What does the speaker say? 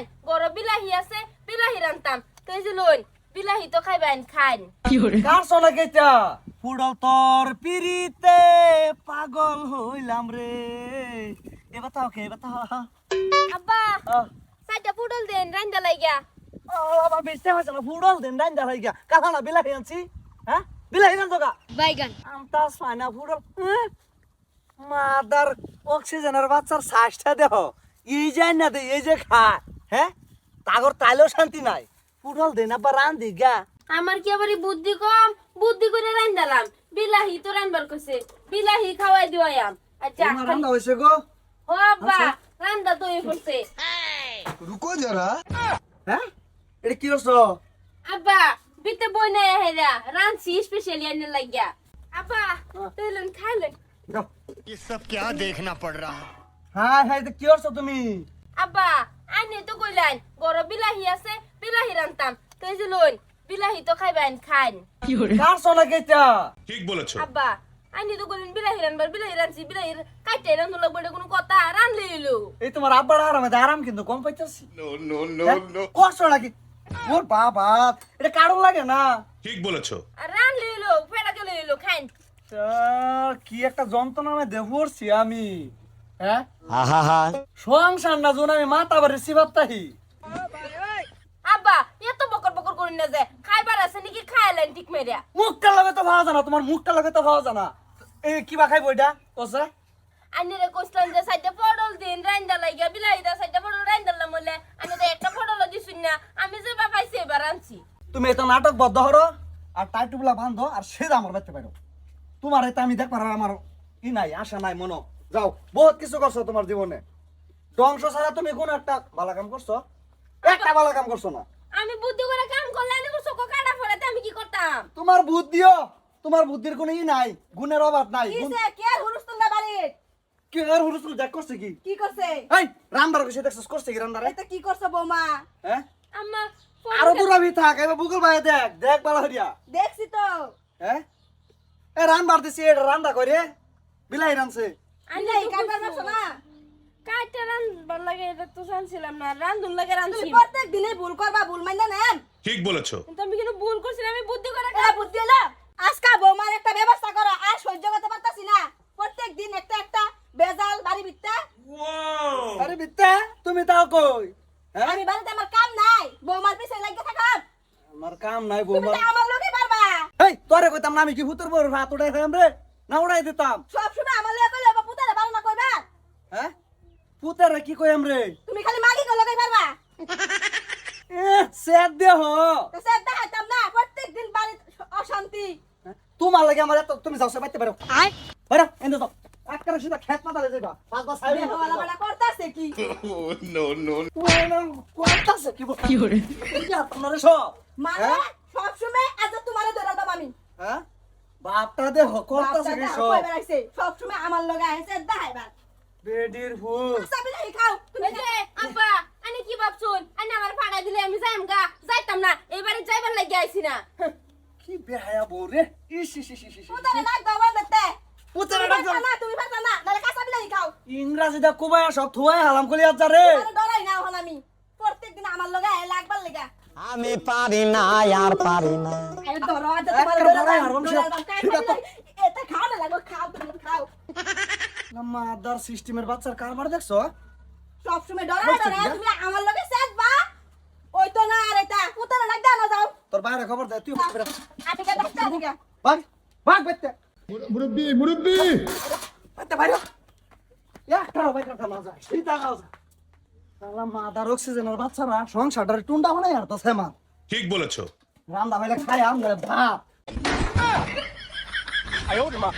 কইলেন গরো বিলাহি আছে বিলাহি রান্তাম। তো এই যে লইন বিলাহি তো খাইবেন খান কার চলে গেছা ফুডল তোর পিরিতে পাগল হইলাম রে এবার তাও কে এবার তাও আব্বা সাইডটা ফুটল দেন রান্দা লাগিয়া আমার বেশি হয়েছে না ফুডল দেন ডাইন দা হয়ে গিয়া। কাহা না বিলাহি আনছি হ্যাঁ বিলাহি আনতো গা? বাইগান। আমতা সাইনা ফুডল। মাদার অক্সিজেনের বাচ্চার শ্বাসটা দেহ। এই যায় না দে এই যে খায়। হ্যাঁ তাগর তাইলেও শান্তি নাই ফুডল দেন আবার রান্ধি গা আমার কি আবার এই বুদ্ধি কম বুদ্ধি করে রান্দালাম বিলাহি তো রান্দার কইছে বিলাহি খাওয়াই দিওয়াম আচ্ছা তোমার রান্না হয়েছে গো ও আব্বা রান্দা তো এই করছে रुको जरा হ্যাঁ এটা কি করছো আব্বা বিতে বই নাই হেরা রানছি স্পেশালি আনে লাগিয়া আব্বা তুইলেন খাইলেন যাও ये सब क्या देखना पड़ रहा है হ্যাঁ হ্যাঁ এটা কি করছো তুমি আব্বা বিলাহি আছে বিলাহি রান্তাম। তো এই যে লইন বিলাহি তো খাইবেন খান কার চলে ঠিক বলেছ। আব্বা আইনে তো বিলাহি রানবার বিলাহি রানছি বিলাহি কাইটে রান্ধু লাগবে এটা কোনো কথা রানলে এলো এই তোমার আব্বার আরামে আরাম কিন্তু কম পাইতেছি। নো নো নো নো কষ্ট নাকি ওর বাবা এটা কারণ লাগে না? ঠিক বলেছ। আর রানলে এলো ফেটা চলে খান স্যার, কি একটা যন্ত্রণা আমি। আমি হ্যাঁ সংসার না জোন আমি মাথা বাড়ি সিবাত্তাহি আব্বা এত বকর বকর করেন না যে খাইবার আছে নাকি খাইলেন ঠিক মেরিয়া মুখটা লাগে তো ভালো জানা তোমার মুখটা লাগে তো ভালো জানা। এই কিবা খাইবো এটা? ওসে আইনে কইছিলেন যে সাইডে পটল দিন রান্দা লাগিয়া বিলাহি দা সাইডে পটল রান্দালাম বলে আমি তো একটা পটল দিছুন না। আমি যে বা পাইছি এবার আনছি। তুমি এটা নাটক বদ্ধ হরো আর টাইটুগুলা বাঁধো আর সেদা আমার বাড়তে পারো তোমার এটা আমি দেখবার আমার ই নাই আশা নাই মনো যাও বহুত কিছু করছ তোমার জীবনে। ধ্বংস ছাড়া তুমি কোন একটা ভালো কাম করছ? একটা ভালো কাম করছ না। আমি বুদ্ধি করে কাম করলে আমি চোখ কাটা ফেলাতে আমি কি করতাম? তোমার বুদ্ধিও তোমার বুদ্ধির কোনো ই নাই গুণের অভাব নাই। গুণ- কে হুরুস্তুল না বাড়ি কি আর হুরুসুল দেখ করছে কি? কি করছে? এই রান্দার কইছে দেখছস করছে কি রান্দারে এটা কি করছে বৌমা? হ্যাঁ? আম্মা আরও দূরাবি থাক এবার বুকুল ভাই দেখ দেখ বালা হরিয়া। দেখছি তো। হ্যাঁ? এ রান বার দিছি এটা রান্দা করে বিলাই রানছে। না? লাগে এটা তো জানছিলাম না রান্ধুন লাগে তুমি প্রত্যেক দিনে ভুল করবা ভুল মাইনা নেন। ঠিক বলেছ। কিন্তু আমি কিন্তু ভুল করছি আমি বুদ্ধি করে এ বুদ্ধি হলো। আজকা বৌমার একটা ব্যবস্থা করো আর সহ্য করতে পারতাছি না। প্রত্যেক দিন একটা একটা বেজাল বাড়ি বিত্তা আরে বিত্তা তুমি তাও কই? হ্যাঁ? আমি বাড়িতে আমার কাম নাই বৌমার পিছনে লাগিয়ে থাকাম আমার কাম নাই তুমি তো আমার লোকে পারবা। এই তোরে কইতাম না আমি কি ভূতের বড় হাত উড়াই রে? না উড়াই দিতাম। সব সময় আমার লোকে কইলে বা পুতারে ভালো না কইবা হ্যাঁ? পুতের কি কইম রে তুমি খালি মাগি কো লোকে পারবা? এ সেদ দেহ তো সে দেখাতাম না প্রত্যেক দিন বাড়ি অশান্তি। তোমার লাগে আমার এত তুমি যাও সে বাইতে পারো বাইরে এনে তো আকারে সিধা খেত মাথালে যাইবা পাঁচ পাঁচ সাইড বেহওয়ালা বেলা করতাছে কি? নো নো কোয়াটাছে কি কি হরে আপনারে সব। মানে হ্যাঁ? সব সময় আজ তোমারে ধরাতাম আমি। হ্যাঁ? বাপটা দেহ করতাছে কি সব? সব সময় আমার লগে আইছে দেখাইবা বেডির ফুল। সাবি নাই খাও। এই যে আব্বা আনি কি ভাবছুন? আনি আমার ভাড়া দিলে আমি যাইম গা। যাইতাম না এবারে যাইবার লাগি আইছি না। কি বেহায়া বউ রে। ইস ইস ইস ইস পুতারে লাগ দাও বন্ধতে পুতের তুমি পারতা না তুমি পারতা না নালে কাঁচা বিলাই খাও। ইংরাজিটা কুবায়া সব থুয়াই হালাম কলি আজ রে। ডরাই না হন আমি। প্রত্যেকদিন আমার লগে লাগবার লাগা। আমি পারি না আর পারি না। ধরো আজ তোমার এটা খাও না লাগো খাও। মাদার সিস্টেমের বাচ্চার কারবার দেখছ? সবসময় ডরা ডরা তুমি আমার লগে সেট বা? ওই তো না আর এটা পুতারা লাগ দাও যাও। তোর বাইরে খবর দে তুই বেরা। আটে কা ভাগ ভাগ বেতে মুরব্বি মুরব্বি! বেতে বাইরে। ইয়া টাও বাইরে টাও না যা সিধা গাও যা মাদার অক্সিজেনের বাচ্চারা সংসারটার টুন্ডা বানাই আর তো সেমা ঠিক বলেছ। রান্দা বাইলে খাই আমরা ভাত। মা।